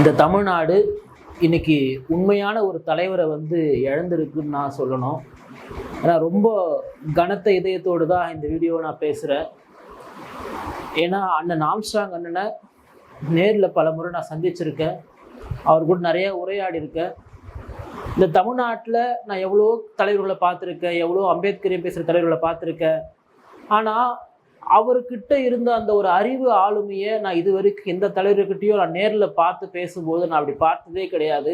இந்த தமிழ்நாடு இன்னைக்கு உண்மையான ஒரு தலைவரை வந்து இழந்திருக்குன்னு நான் சொல்லணும். ஏன்னா ரொம்ப கனத்த இதயத்தோடு தான் இந்த வீடியோவை நான் பேசுகிறேன் ஏன்னா அண்ணன் ஆம்ஸ்ட்ராங் அண்ணனை நேரில் பல முறை நான் சந்திச்சிருக்கேன். அவர் கூட நிறைய உரையாடி இருக்கேன். இந்த தமிழ்நாட்டில் நான் எவ்வளோ தலைவர்களை பார்த்துருக்கேன். எவ்வளோ அம்பேத்கரையும் பேசுகிற தலைவர்களை பார்த்துருக்கேன். ஆனால் அவர்கிட்ட இருந்த அந்த ஒரு அறிவு ஆளுமையை நான் இது வரைக்கும் எந்த தலைவர்கிட்டையும் நான் நேரில் பார்த்து பேசும்போது நான் அப்படி பார்த்ததே கிடையாது.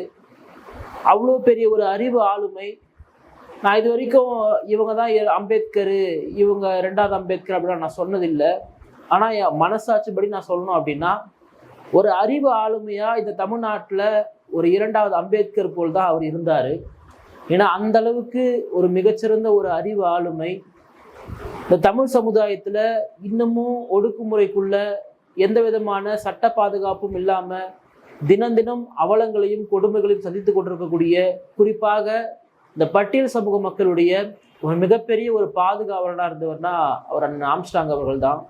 அவ்வளோ பெரிய ஒரு அறிவு ஆளுமை. நான் இது வரைக்கும் இவங்க தான் அம்பேத்கர் இவங்க ரெண்டாவது அம்பேத்கர் அப்படின்னு நான் சொன்னதில்லை. ஆனால் என் மனசாட்சிப்படி நான் சொல்லணும் அப்படின்னா ஒரு அறிவு ஆளுமையாக இந்த தமிழ்நாட்டில் ஒரு இரண்டாவது அம்பேத்கர் போல் தான் அவர் இருந்தார். ஏன்னா அந்த அளவுக்கு ஒரு மிகச்சிறந்த ஒரு அறிவு ஆளுமை. இந்த தமிழ் சமுதாயத்தில் இன்னமும் ஒடுக்குமுறைக்குள்ள எந்த விதமான சட்ட பாதுகாப்பும் இல்லாமல் தினம் தினம் அவலங்களையும் கொடுமைகளையும் சந்தித்து கொண்டிருக்கக்கூடிய குறிப்பாக இந்த பட்டியல் சமூக மக்களுடைய ஒரு மிகப்பெரிய ஒரு பாதுகாவலனாக இருந்தவர்னா அவர் அண்ணன் ஆம்ஸ்டாங் அவர்கள் தான்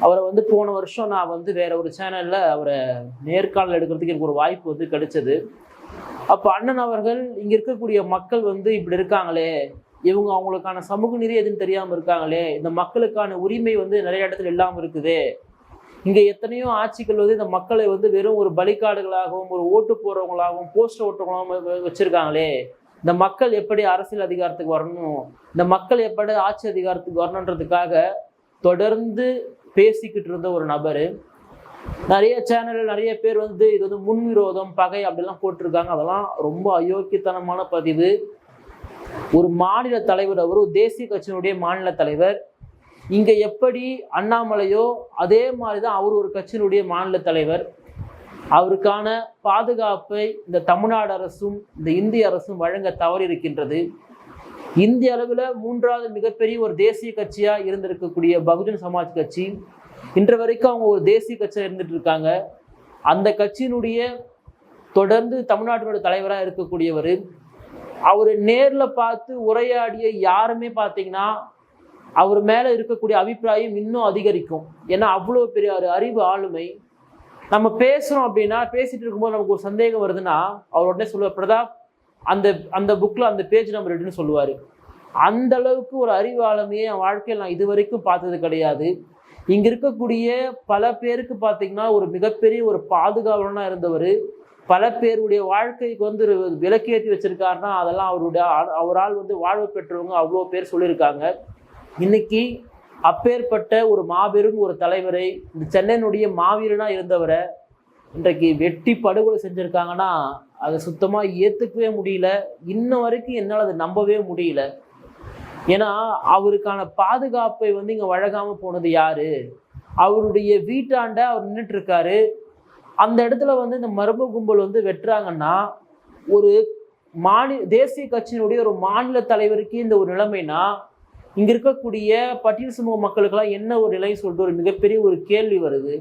அவரை வந்து போன வருஷம் நான் வந்து வேற ஒரு சேனலில் அவரை நேர்காணல் எடுக்கிறதுக்கு எனக்கு ஒரு வாய்ப்பு வந்து கிடைச்சது. அப்போ அண்ணன் அவர்கள் இங்கே இருக்கக்கூடிய மக்கள் வந்து இப்படி இருக்காங்களே இவங்க அவங்களுக்கான சமூக நீதி எதுவும் தெரியாமல் இருக்காங்களே இந்த மக்களுக்கான உரிமை வந்து நிறைய இடத்துல இல்லாமல் இருக்குது. இங்கே எத்தனையோ ஆட்சிகள் வந்து இந்த மக்களை வந்து வெறும் ஒரு பலிக்காடுகளாகவும் ஒரு ஓட்டு போடுறவங்களாகவும் போஸ்டர் ஓட்டுறவங்களாகவும் வச்சுருக்காங்களே. இந்த மக்கள் எப்படி அரசியல் அதிகாரத்துக்கு வரணும்? இந்த மக்கள் எப்படி ஆட்சி அதிகாரத்துக்கு வரணுன்றதுக்காக தொடர்ந்து பேசிக்கிட்டு இருந்த ஒரு நபர். நிறைய சேனல் நிறைய பேர் வந்து இது வந்து முன்விரோதம் பகை அப்படிலாம் போட்டிருக்காங்க. அதெல்லாம் ரொம்ப அயோக்கியத்தனமான பதிவு. ஒரு மாநில தலைவர் அவர் தேசிய கட்சியினுடைய மாநில தலைவர். இங்க எப்படி அண்ணாமலையோ அதே மாதிரி தான் அவர் ஒரு கட்சியினுடைய மாநில தலைவர். அவருக்கான பாதுகாப்பை இந்த தமிழ்நாடு அரசும் இந்த இந்திய அரசும் வழங்க தவறி இருக்கின்றது. இந்திய அளவில் மூன்றாவது மிகப்பெரிய ஒரு தேசிய கட்சியாக இருந்திருக்கக்கூடிய பகுஜன் சமாஜ் கட்சி. இன்று வரைக்கும் அவங்க ஒரு தேசிய கட்சியாக இருந்துட்டு இருக்காங்க. அந்த கட்சியினுடைய தொடர்ந்து தமிழ்நாட்டினுடைய தலைவராக இருக்கக்கூடியவர். அவர் நேரில் பார்த்து உரையாடிய யாருமே பார்த்தீங்கன்னா அவர் மேலே இருக்கக்கூடிய அபிப்பிராயம் இன்னும் அதிகரிக்கும். ஏன்னா அவ்வளோ பெரிய ஒரு அறிவு ஆளுமை. நம்ம பேசுகிறோம் அப்படின்னா பேசிட்டு இருக்கும்போது நமக்கு ஒரு சந்தேகம் வருதுன்னா அவர் உடனே சொல்லுவார் பிரதாப் அந்த அந்த புக்கில் அந்த பேஜ் நம்பர் எடுன்னு சொல்லுவார். அந்த அளவுக்கு ஒரு அறிவு ஆளுமையை என் வாழ்க்கையில் நான் இது வரைக்கும் பார்த்தது கிடையாது. இங்கே இருக்கக்கூடிய பல பேருக்கு பார்த்தீங்கன்னா ஒரு மிகப்பெரிய ஒரு பாதுகாவலனாக இருந்தவர். பல பேருடைய வாழ்க்கைக்கு வந்து விலக்கேற்றி வச்சிருக்காருன்னா அதெல்லாம் அவருடைய அவரால் வந்து வாழ்வு பெற்றவங்க அவ்வளோ பேர் சொல்லியிருக்காங்க. இன்னைக்கு அப்பேற்பட்ட ஒரு மாபெரும் ஒரு தலைவரை இந்த சென்னையினுடைய மாவீரனா இருந்தவரை இன்றைக்கு வெட்டி படுகொலை செஞ்சுருக்காங்கன்னா அதை சுத்தமாக ஏற்றுக்கவே முடியல. இன்ன வரைக்கும் என்னால் அதை நம்பவே முடியல. ஏன்னா அவருக்கான பாதுகாப்பை வந்து இங்கே வழங்காமல் போனது யாரு? அவருடைய வீட்டாண்ட அவர் நின்றுட்டு இருக்காரு. அந்த இடத்துல வந்து இந்த மர்ம கும்பல் வந்து வெட்டுறாங்கன்னா ஒரு மாநில தேசிய கட்சியினுடைய ஒரு மாநில தலைவருக்கு இந்த ஒரு நிலைமைனா இங்க இருக்கக்கூடிய பட்டியல் சமூக மக்களுக்கெல்லாம் என்ன ஒரு நிலைன்னு சொல்லிட்டு ஒரு மிகப்பெரிய ஒரு கேள்வி வருது.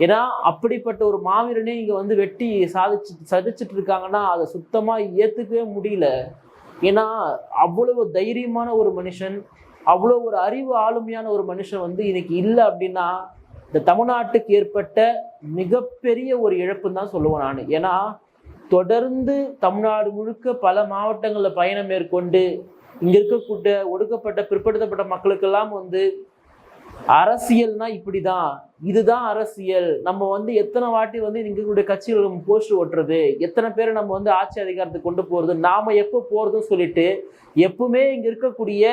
ஏன்னா அப்படிப்பட்ட ஒரு மாவீரனே இங்க வந்து வெட்டி சாதிச்சு சதிச்சுட்டு இருக்காங்கன்னா அதை சுத்தமா ஏத்துக்கவே முடியல. ஏன்னா அவ்வளவு தைரியமான ஒரு மனுஷன் அவ்வளோ ஒரு அறிவு ஆளுமையான ஒரு மனுஷன் வந்து இன்னைக்கு இல்லை அப்படின்னா இந்த தமிழ்நாட்டுக்கு ஏற்பட்ட மிகப்பெரிய ஒரு இழப்புன்னு தான் சொல்லுவேன் நான். ஏன்னா தொடர்ந்து தமிழ்நாடு முழுக்க பல மாவட்டங்களில் பயணம் மேற்கொண்டு இங்க இருக்கக்கூடிய ஒடுக்கப்பட்ட பிற்படுத்தப்பட்ட மக்களுக்கெல்லாம் வந்து அரசியல்னா இப்படிதான். இதுதான் அரசியல். நம்ம வந்து எத்தனை வாட்டி வந்து இங்க இருக்கக்கூடிய கட்சிகள் போஸ்ட் ஓட்டுறது எத்தனை பேரை நம்ம வந்து ஆட்சி அதிகாரத்துக்கு கொண்டு போறது நாம எப்போ போறதுன்னு சொல்லிட்டு எப்பவுமே இங்க இருக்கக்கூடிய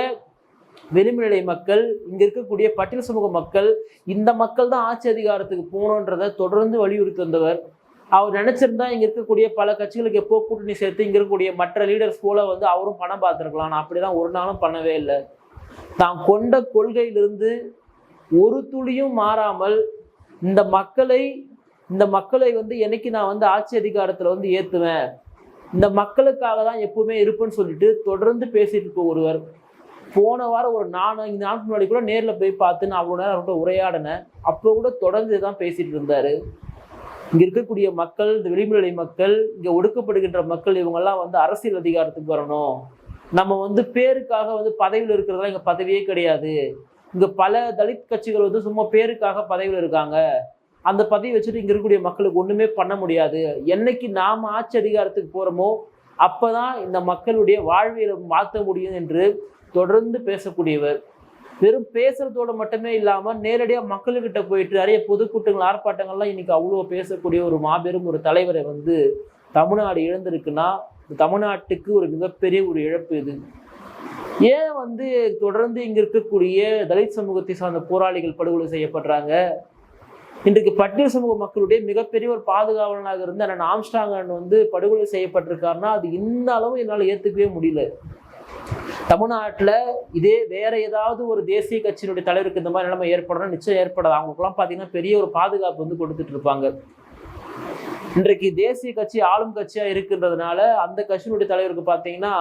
வெளிமநிலை மக்கள் இங்க இருக்கக்கூடிய பட்டியல் சமூக மக்கள் இந்த மக்கள் தான் ஆட்சி அதிகாரத்துக்கு போகணுன்றதை தொடர்ந்து வலியுறுத்தி வந்தவர். அவர் நினைச்சிருந்தா இங்க இருக்கக்கூடிய பல கட்சிகளுக்கு எப்போ கூட்டணி சேர்த்து இங்க இருக்கக்கூடிய மற்ற லீடர்ஸ் போல வந்து அவரும் பணம் பார்த்துருக்கலாம். நான் அப்படிதான் ஒரு நாளும் பண்ணவே இல்லை. தான் கொண்ட கொள்கையிலிருந்து ஒரு துளியும் மாறாமல் இந்த மக்களை இந்த மக்களை வந்து என்னைக்கு நான் வந்து ஆட்சி அதிகாரத்துல வந்து ஏத்துவேன்? இந்த மக்களுக்காக தான் எப்பவுமே இருப்பேன்னு சொல்லிட்டு தொடர்ந்து பேசிட்டு இருக்க ஒருவர். போன வாரம் ஒரு நாலு ஐந்து நாளுக்கு முன்னாடி கூட நேரில் போய் பார்த்து நான் அவ்வளோ நேரம் அவர்கிட்ட உரையாடினேன். அப்போ கூட தொடர்ந்து தான் பேசிகிட்டு இருந்தார். இங்கே இருக்கக்கூடிய மக்கள் இந்த வெளிமுறை மக்கள் இங்கே ஒடுக்கப்படுகின்ற மக்கள் இவங்கெல்லாம் வந்து அரசியல் அதிகாரத்துக்கு வரணும். நம்ம வந்து பேருக்காக வந்து பதவியில் இருக்கிறதெல்லாம் இங்கே பதவியே கிடையாது. இங்கே பல தலித் கட்சிகள் வந்து சும்மா பேருக்காக பதவியில் இருக்காங்க. அந்த பதவி வச்சுட்டு இங்கே இருக்கக்கூடிய மக்களுக்கு ஒன்றுமே பண்ண முடியாது. என்னைக்கு நாம் ஆட்சி அதிகாரத்துக்கு போகிறோமோ அப்போ தான் இந்த மக்களுடைய வாழ்வியலை மாற்ற முடியும் என்று தொடர்ந்து பேசக்கூடியவர். வெறும் பேசுறதோட மட்டுமே இல்லாமல் நேரடியாக மக்கள்கிட்ட போயிட்டு நிறைய பொதுக்கூட்டங்கள் ஆர்ப்பாட்டங்கள்லாம் இன்னைக்கு அவ்வளோ பேசக்கூடிய ஒரு மாபெரும் ஒரு தலைவரை வந்து தமிழ்நாடு இழந்திருக்குன்னா தமிழ்நாட்டுக்கு ஒரு மிகப்பெரிய ஒரு இழப்பு இது. ஏன் வந்து தொடர்ந்து இங்கே இருக்கக்கூடிய தலித் சமூகத்தை சார்ந்த போராளிகள் படுகொலை செய்யப்படுறாங்க? இன்றைக்கு பட்டியல் சமூக மக்களுடைய மிகப்பெரிய ஒரு பாதுகாவலனாக இருந்த அண்ணன் ஆம்ஸ்டாங்கன் வந்து படுகொலை செய்யப்பட்டிருக்காருன்னா அது இந்த அளவு என்னால் ஏற்றுக்கவே முடியல. தமிழ்நாட்டில் இதே வேற ஏதாவது ஒரு தேசிய கட்சியினுடைய தலைவருக்கு இந்த மாதிரி நிலைமை ஏற்படணும் நிச்சயம் ஏற்படாது. அவங்களுக்குலாம் பார்த்தீங்கன்னா பெரிய ஒரு பாதுகாப்பு வந்து கொடுத்துட்டு இருப்பாங்க. இன்றைக்கு தேசிய கட்சி ஆளும் கட்சியாக இருக்கின்றதுனால அந்த கட்சியினுடைய தலைவருக்கு பார்த்தீங்கன்னா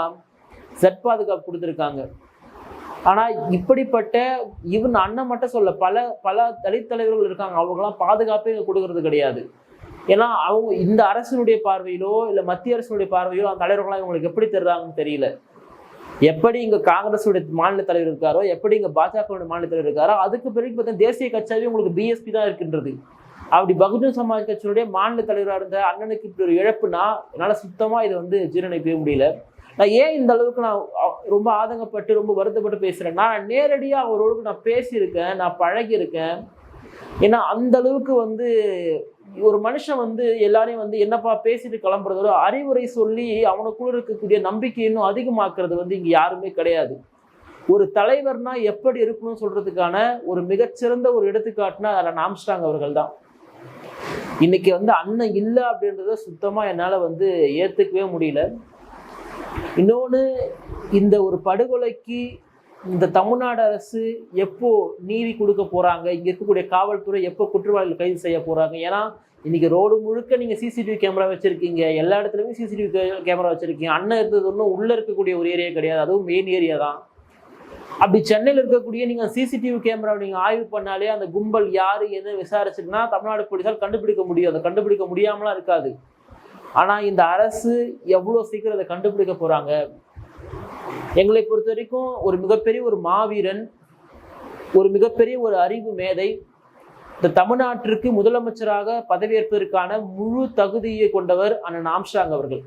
செட் பாதுகாப்பு கொடுத்துருக்காங்க. ஆனால் இப்படிப்பட்ட இவன் அண்ணன் மட்டும் சொல்ல பல பல தலித் தலைவர்கள் இருக்காங்க. அவங்களுக்குலாம் பாதுகாப்பே இங்கே கொடுக்கறது கிடையாது. ஏன்னா அவங்க இந்த அரசினுடைய பார்வையிலோ இல்லை மத்திய அரசினுடைய பார்வையிலோ அந்த தலைவர்களாம் இவங்களுக்கு எப்படி தெரிறாங்கன்னு தெரியல. எப்படி இங்க காங்கிரஸோட மாநில தலைவர் இருக்காரோ எப்படி இங்க பாஜகவோட மாநில தலைவர் இருக்காரோ அதுக்கு பிறகு பார்த்தா தேசிய கட்சியாவே உங்களுக்கு பிஎஸ்பி தான் இருக்கின்றது. அப்படி பகுஜன் சமாஜ் கட்சியினுடைய மாநில தலைவராக இருந்த அண்ணனுக்கு இப்படி ஒரு இழப்புனா என்னால் சுத்தமா இதை வந்து ஜீரணிக்கவே முடியல. நான் ஏன் இந்த அளவுக்கு நான் ரொம்ப ஆதங்கப்பட்டு ரொம்ப வருத்தப்பட்டு பேசுறேன்னா நான் நேரடியா அவரோடு நான் பேசியிருக்கேன் நான் பழகியிருக்கேன். ஏன்னா அந்த அளவுக்கு வந்து ஒரு மனுஷன் வந்து எல்லாரையும் வந்து என்னப்பா பேசிட்டு கிளம்புறதோட அறிவுரை சொல்லி அவனுக்குள்ள இருக்கக்கூடிய நம்பிக்கை இன்னும் அதிகமாக்குறது வந்து இங்க யாருமே கிடையாது. ஒரு தலைவர்னா எப்படி இருக்கணும்னு சொல்றதுக்கான ஒரு மிகச்சிறந்த ஒரு எடுத்துக்காட்டுனா அதில் நாம்ஸ்டாங் அவர்கள் தான். இன்னைக்கு வந்து அண்ணன் இல்லை அப்படின்றத சுத்தமா என்னால வந்து ஏத்துக்கவே முடியல. இன்னொன்று இந்த ஒரு படுகொலைக்கு இந்த தமிழ்நாடு அரசு எப்போ நீதி கொடுக்க போறாங்க? இங்க இருக்கக்கூடிய காவல்துறை எப்போ குற்றவாளிகள் கைது செய்ய போறாங்க? ஏன்னா இன்னைக்கு ரோடு முழுக்க நீங்க சிசிடிவி கேமரா வச்சிருக்கீங்க. எல்லா இடத்துலயுமே சிசிடிவி கேமரா வச்சிருக்கீங்க. அண்ணன் இருந்தது ஒன்றும் உள்ள இருக்கக்கூடிய ஒரு ஏரியா கிடையாது. அதுவும் மெயின் ஏரியா தான். அப்படி சென்னையில் இருக்கக்கூடிய நீங்க சிசிடிவி கேமரா நீங்க ஆய்வு பண்ணாலே அந்த கும்பல் யாரு என்ன விசாரிச்சுன்னா தமிழ்நாடு போலீஸால் கண்டுபிடிக்க முடியும். அதை கண்டுபிடிக்க முடியாமலாம் இருக்காது. ஆனா இந்த அரசு எவ்வளவு சீக்கிரம் அதை கண்டுபிடிக்க போறாங்க? எங்களை பொறுத்த வரைக்கும் ஒரு மிகப்பெரிய ஒரு மாவீரன் ஒரு மிகப்பெரிய ஒரு அறிவு மேதை இந்த தமிழ்நாட்டிற்கு முதலமைச்சராக பதவியேற்பதற்கான முழு தகுதியை கொண்டவர் அண்ணன் ஆம்ஸ்டாங் அவர்கள்.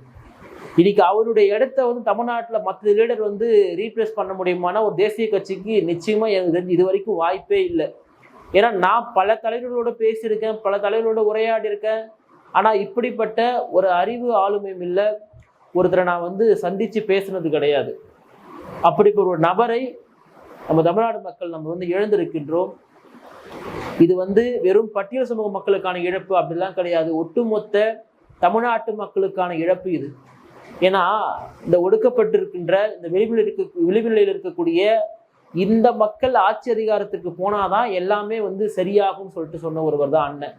இன்னைக்கு அவருடைய இடத்த வந்து தமிழ்நாட்டில் மற்ற லீடர் வந்து ரீப்ளேஸ் பண்ண முடியுமான ஒரு தேசிய கட்சிக்கு நிச்சயமாக எனக்கு தெரிஞ்சு இது வரைக்கும் வாய்ப்பே இல்லை. ஏன்னா நான் பல தலைவர்களோட பேசியிருக்கேன் பல தலைவர்களோட உரையாடி இருக்கேன் ஆனால் இப்படிப்பட்ட ஒரு அறிவு ஆளுமையும் இல்லை. ஒருத்தரை நான் வந்து சந்தித்து பேசுனது கிடையாது. அப்படிப்பட்ட ஒரு நபரை நம்ம தமிழ்நாடு மக்கள் நம்ம வந்து இழந்திருக்கின்றோம். இது வந்து வெறும் பட்டியல் சமூக மக்களுக்கான இழப்பு அப்படிலாம் கிடையாது. ஒட்டுமொத்த தமிழ்நாட்டு மக்களுக்கான இழப்பு இது. ஏன்னா இந்த ஒடுக்கப்பட்டிருக்கின்ற இந்த விளிம்பில் இருக்க விளிம்பில் இருக்கக்கூடிய இந்த மக்கள் ஆட்சி அதிகாரத்துக்கு போனாதான் எல்லாமே வந்து சரியாகும்னு சொல்லிட்டு சொன்ன ஒருவர் தான் அண்ணன்.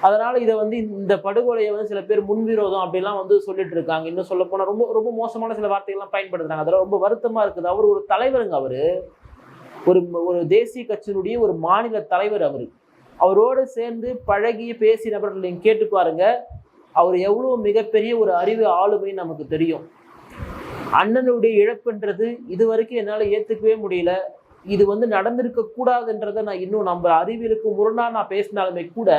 அதனால இதை வந்து இந்த படுகொலையை வந்து சில பேர் முன்விரோதம் அப்படிலாம் வந்து சொல்லிட்டு இருக்காங்க. இன்னும் சொல்ல போனா ரொம்ப ரொம்ப மோசமான சில வார்த்தைகள்லாம் பயன்படுத்துறாங்க. அதெல்லாம் ரொம்ப வருத்தமா இருக்குது. அவர் ஒரு தலைவருங்க அவரு. ஒரு ஒரு தேசிய கட்சியினுடைய ஒரு மாநில தலைவர் அவரு. அவரோடு சேர்ந்து பழகி பேசி நபர்கள் நீங்க கேட்டு பாருங்க. அவர் எவ்வளவு மிகப்பெரிய ஒரு அறிவு ஆளுமை நமக்கு தெரியும். அண்ணனுடைய இழப்புன்றது இது வரைக்கும் என்னால் ஏற்றுக்கவே முடியல. இது வந்து நடந்திருக்க கூடாதுன்றதை நான் இன்னும் நம்ம அறிவியலுக்கு முரணாக நான் பேசினாலுமே கூட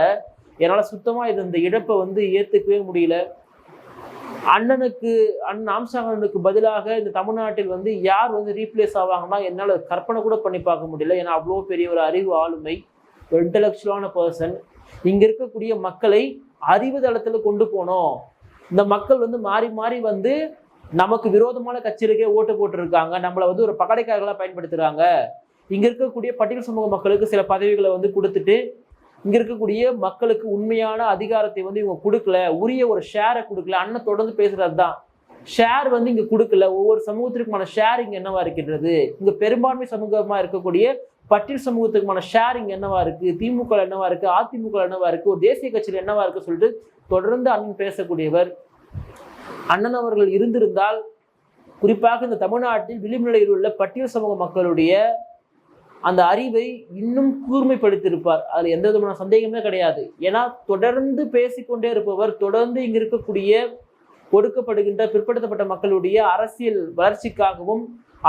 என்னால் சுத்தமாக இது இந்த இழப்பை வந்து ஏற்றுக்கவே முடியல. அண்ணனுக்கு அண்ணன் ஆம்சாங்கனுக்கு பதிலாக இந்த தமிழ்நாட்டில் வந்து யார் வந்து ரீப்ளேஸ் ஆவாங்கன்னா என்னால் கற்பனை கூட பண்ணி பார்க்க முடியல. ஏன்னா அவ்வளோ பெரிய ஒரு அறிவு ஆளுமை ஒரு இன்டலெக்சுவலான பர்சன் இங்கே இருக்கக்கூடிய மக்களை அறிவு தளத்தில் கொண்டு போனோம். இந்த மக்கள் வந்து மாறி மாறி வந்து நமக்கு விரோதமான கட்சிகளுக்கே ஓட்டு போட்டிருக்காங்க. நம்மளை வந்து ஒரு பகடைக்காரர்களாக பயன்படுத்துகிறாங்க இங்கே இருக்கக்கூடிய பட்டியல் சமூக மக்களுக்கு சில பதவிகளை வந்து கொடுத்துட்டு இங்க இருக்கக்கூடிய மக்களுக்கு உண்மையான அதிகாரத்தை வந்து இவங்க கொடுக்கல உரிய ஒரு ஷேரை கொடுக்கல அண்ணன் தொடர்ந்து பேசுகிறது தான் ஷேர் வந்து இங்க கொடுக்கல. ஒவ்வொரு சமூகத்திற்குமான ஷேர் இங்க என்னவா இருக்கின்றது? இங்க பெரும்பான்மை சமூகமா இருக்கக்கூடிய பட்டியல் சமூகத்துக்குமான ஷேர் இங்க என்னவா இருக்கு? திமுக என்னவா இருக்கு? அதிமுக என்னவா இருக்கு? ஒரு தேசிய கட்சியில் என்னவா இருக்கு சொல்லிட்டு தொடர்ந்து அண்ணன் பேசக்கூடியவர். அண்ணன் அவர்கள் இருந்திருந்தால் குறிப்பாக இந்த தமிழ்நாட்டில் விளிம்பு நிலையில் உள்ள பட்டியல் சமூக மக்களுடைய அந்த அறிவை இன்னும் கூர்மைப்படுத்தியிருப்பார். அதில் எந்த விதமான சந்தேகமே கிடையாது. ஏன்னா தொடர்ந்து பேசிக்கொண்டே இருப்பவர் தொடர்ந்து இங்கு இருக்கக்கூடிய ஒடுக்கப்படுகின்ற பிற்படுத்தப்பட்ட மக்களுடைய அரசியல் வளர்ச்சிக்காகவும்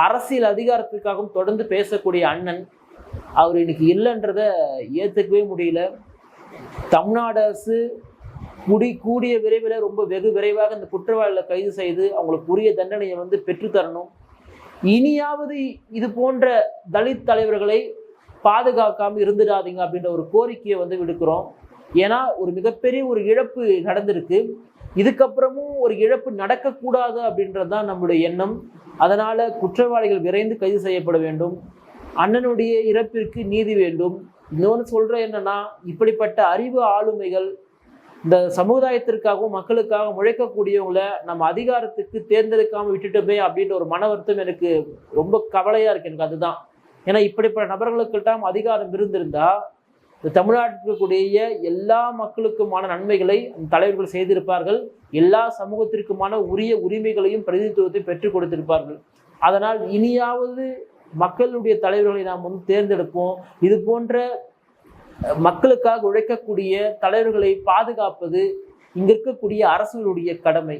அரசியல் அதிகாரத்திற்காகவும் தொடர்ந்து பேசக்கூடிய அண்ணன் அவர் இன்னைக்கு இல்லைன்றத ஏற்றுக்கவே முடியல. தமிழ்நாடு அரசு முடி கூடிய விரைவில் ரொம்ப வெகு விரைவாக இந்த குற்றவாளிகளை கைது செய்து அவங்களுக்கு உரிய தண்டனையை வந்து பெற்றுத்தரணும். இனியாவது இது போன்ற தலித் தலைவர்களை பாதுகாக்காமல் இருந்துடாதீங்க அப்படின்ற ஒரு கோரிக்கையை வந்து விடுக்கிறோம். ஏன்னா ஒரு மிகப்பெரிய ஒரு இழப்பு நடந்திருக்கு. இதுக்கப்புறமும் ஒரு இழப்பு நடக்கக்கூடாது அப்படின்றது தான் நம்முடைய எண்ணம். அதனால் குற்றவாளிகள் விரைந்து கைது செய்யப்பட வேண்டும். அண்ணனுடைய இறப்பிற்கு நீதி வேண்டும். இன்னொன்று சொல்கிறேன் என்னன்னா இப்படிப்பட்ட அறிவு ஆளுமைகள் இந்த சமுதாயத்திற்காகவும் மக்களுக்காகவும் முழைக்கக்கூடியவங்களை நம்ம அதிகாரத்துக்கு தேர்ந்தெடுக்காமல் விட்டுட்டோமே அப்படின்ற ஒரு மன வருத்தம் எனக்கு ரொம்ப கவலையாக இருக்கு. எனக்கு அதுதான். ஏன்னா இப்படிப்பட்ட நபர்களுக்கிட்டாம் அதிகாரம் இருந்திருந்தா இந்த தமிழ்நாட்டில் எல்லா மக்களுக்குமான நன்மைகளை அந்த தலைவர்கள் செய்திருப்பார்கள். எல்லா சமூகத்திற்குமான உரிய உரிமைகளையும் பிரதிநிதித்துவத்தை பெற்றுக் கொடுத்திருப்பார்கள். அதனால் இனியாவது மக்களுடைய தலைவர்களை நாம் வந்து தேர்ந்தெடுப்போம். இது போன்ற மக்களுக்காக உழைக்கக்கூடிய தலைவர்களை பாதுகாப்பது இங்க இருக்கக்கூடிய அரசுகளுடைய கடமை.